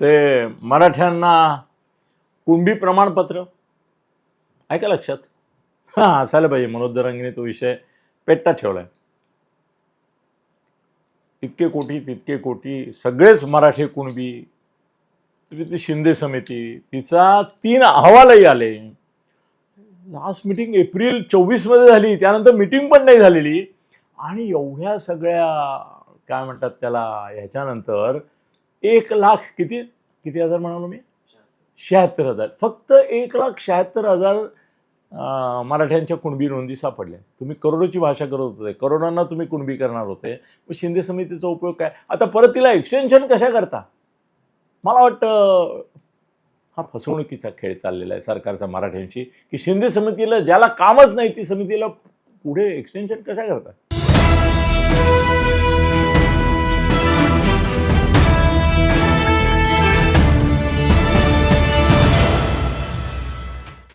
ते मराठ्यांना कुणबी प्रमाणपत्र. ऐका लक्षात. हां असायला पाहिजे. मनोज दरांगीने तो विषय पेटता ठेवलाय. इतके कोटी तितके कोटी सगळेच मराठी कुणबी तुम्ही ती शिंदे समिती तिचा तीन अहवालही आले. लास्ट मिटिंग एप्रिल चोवीसमध्ये झाली. त्यानंतर मिटिंग पण नाही झालेली. आणि एवढ्या सगळ्या काय म्हणतात त्याला ह्याच्यानंतर एक लाख किती? किती हजार म्हणालो मी? शहात्तर हजार. फक्त एक लाख शहात्तर हजार मराठ्यांच्या कुणबी नोंदी सापडल्या. तुम्ही करोडोची भाषा करत होते. करोडांना तुम्ही कुणबी करणार होते. मग शिंदे समितीचा उपयोग काय? आता परत तिला एक्सटेन्शन कशा करता? मला वाटतं हा फसवणुकीचा खेळ चाललेला आहे सरकारचा मराठ्यांशी की शिंदे समितीला ज्याला कामच नाही ती समितीला पुढे एक्सटेन्शन कशा करता?